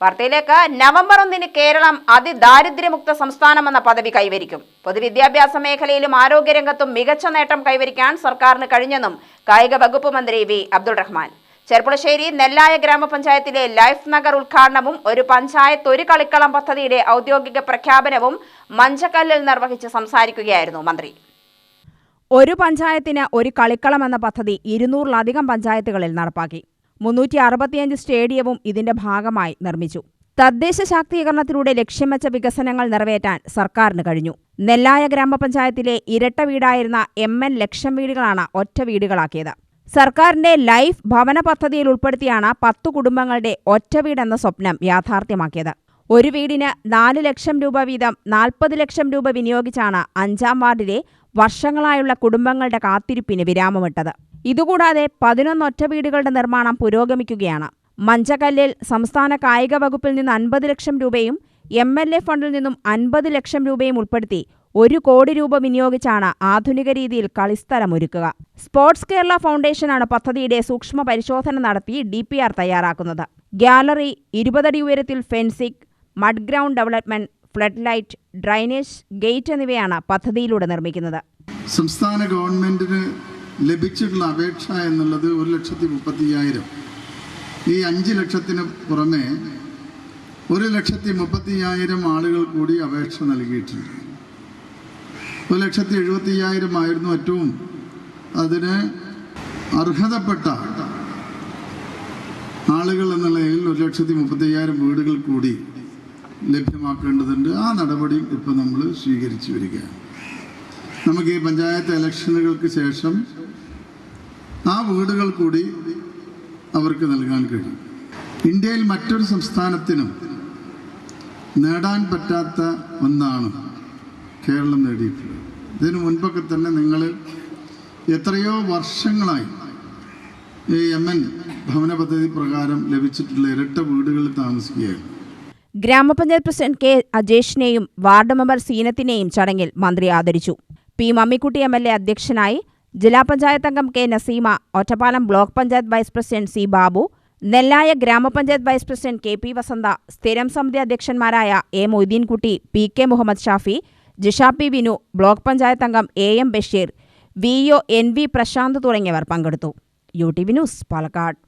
വാർത്തയിലേക്ക് നവംബർ ഒന്നിന് കേരളം അതിദാരിദ്ര്യമുക്ത സംസ്ഥാനമെന്ന പദവി കൈവരിക്കും. പൊതുവിദ്യാഭ്യാസ മേഖലയിലും ആരോഗ്യരംഗത്തും മികച്ച നേട്ടം കൈവരിക്കാൻ സർക്കാരിന് കഴിഞ്ഞെന്നും കായിക വകുപ്പ് മന്ത്രി വി. അബ്ദുൾ റഹ്മാൻ. ചെർപ്പുളശ്ശേരി നെല്ലായ ഗ്രാമപഞ്ചായത്തിലെ ലൈഫ് നഗർ ഉദ്ഘാടനവും ഒരു പഞ്ചായത്ത് ഒരു കളിക്കളം പദ്ധതിയുടെ ഔദ്യോഗിക പ്രഖ്യാപനവും മഞ്ചക്കല്ലിൽ നിർവഹിച്ച് സംസാരിക്കുകയായിരുന്നു മന്ത്രി. ഒരു പഞ്ചായത്തിന് ഒരു കളിക്കളം എന്ന പദ്ധതി ഇരുന്നൂറിലധികം പഞ്ചായത്തുകളിൽ നടപ്പാക്കി. മുന്നൂറ്റി അറുപത്തിയഞ്ച് സ്റ്റേഡിയവും ഇതിന്റെ ഭാഗമായി നിർമ്മിച്ചു. തദ്ദേശ ശാക്തീകരണത്തിലൂടെ ലക്ഷ്യം വെച്ച വികസനങ്ങൾ നിറവേറ്റാൻ സർക്കാരിന് കഴിഞ്ഞു. നെല്ലായ ഗ്രാമപഞ്ചായത്തിലെ ഇരട്ട വീടായിരുന്ന എം എൻ ലക്ഷം വീടുകളാണ് ഒറ്റ വീടുകളാക്കിയത്. സർക്കാരിന്റെ ലൈഫ് ഭവന പദ്ധതിയിൽ ഉൾപ്പെടുത്തിയാണ് പത്തു കുടുംബങ്ങളുടെ ഒറ്റ വീടെന്ന സ്വപ്നം യാഥാർത്ഥ്യമാക്കിയത്. ഒരു വീടിന് നാല് ലക്ഷം രൂപ വീതം നാൽപ്പത് ലക്ഷം രൂപ വിനിയോഗിച്ചാണ് അഞ്ചാം വാർഡിലെ വർഷങ്ങളായുള്ള കുടുംബങ്ങളുടെ കാത്തിരിപ്പിന് വിരാമമിട്ടത്. ഇതുകൂടാതെ പതിനൊന്നൊറ്റ വീടുകളുടെ നിർമ്മാണം പുരോഗമിക്കുകയാണ്. മഞ്ചക്കല്ലിൽ സംസ്ഥാന കായിക വകുപ്പിൽ നിന്ന് അൻപത് ലക്ഷം രൂപയും എം എൽ എ ഫണ്ടിൽ നിന്നും അൻപത് ലക്ഷം രൂപയും ഉൾപ്പെടുത്തി ഒരു കോടി രൂപ വിനിയോഗിച്ചാണ് ആധുനിക രീതിയിൽ കളിസ്ഥലം ഒരുക്കുക. സ്പോർട്സ് കേരള ഫൗണ്ടേഷനാണ് പദ്ധതിയുടെ സൂക്ഷ്മ പരിശോധന നടത്തി ഡി തയ്യാറാക്കുന്നത്. ഗ്യാലറി ഇരുപതടി ഉയരത്തിൽ fencing mud ground development flood light drainage gate എന്നിവയാണ് പദ്ധതിയിലൂടെ നിർമ്മിക്കുന്നത്. സംസ്ഥാന ഗവൺമെന്റിന് ലഭിച്ചിട്ടുള്ള അപേക്ഷ എന്നുള്ളത് ഒരു ലക്ഷത്തി മുപ്പത്തിയ്യായിരം. ഈ അഞ്ച് ലക്ഷത്തിന് പുറമെ ഒരു ലക്ഷത്തി മുപ്പത്തിയ്യായിരം ആളുകൾ കൂടി അപേക്ഷ നൽകിയിട്ടുണ്ട്. ഒരു ലക്ഷത്തി എഴുപത്തിയ്യായിരം ആയിരുന്നു ഏറ്റവും അതിന് അർഹതപ്പെട്ട ആളുകൾ എന്ന നിലയിൽ ഒരു ലക്ഷത്തി മുപ്പത്തിയ്യായിരം വീടുകൾ കൂടി ലഭ്യമാക്കേണ്ടതുണ്ട്. ആ നടപടി ഇപ്പം നമ്മൾ സ്വീകരിച്ചു വരികയാണ്. നമുക്ക് ഈ പഞ്ചായത്ത് ഇലക്ഷനുകൾക്ക് ശേഷം ആ വീടുകൾ കൂടി അവർക്ക് നൽകാൻ കഴിയും. ഇന്ത്യയിൽ മറ്റൊരു സംസ്ഥാനത്തിനും നേടാൻ പറ്റാത്ത ഒന്നാണ് കേരളം നേടിയിട്ടുള്ളത്. ഇതിനു മുൻപൊക്കെ തന്നെ നിങ്ങൾ എത്രയോ വർഷങ്ങളായി ഈ എം എൻ ഭവന പദ്ധതി പ്രകാരം ലഭിച്ചിട്ടുള്ള ഇരട്ട വീടുകളിൽ താമസിക്കുകയായിരുന്നു. ഗ്രാമപഞ്ചായത്ത് പ്രസിഡന്റ് കെ അജേഷിനെയും വാർഡ് മെമ്പർ സീനത്തിനെയും ചടങ്ങിൽ മന്ത്രി ആദരിച്ചു. P Mammikutty M L A അധ്യക്ഷനായി ജില്ലാ പഞ്ചായത്ത് അംഗം K Naseema Ottapalam block panchayat vice president C Babu Nellaya ഗ്രാമപഞ്ചായത്ത് vice president K P Vasantha സ്ഥിരം സമിതി അധ്യക്ഷന്മാരായ A Moideenkutty P K Muhammad Shafi Jisha P Vinu block panchayat അംഗം A M Basheer V O N V Prashanth തുടങ്ങിയവർ പങ്കെടുത്തു. U T V news Palakkad.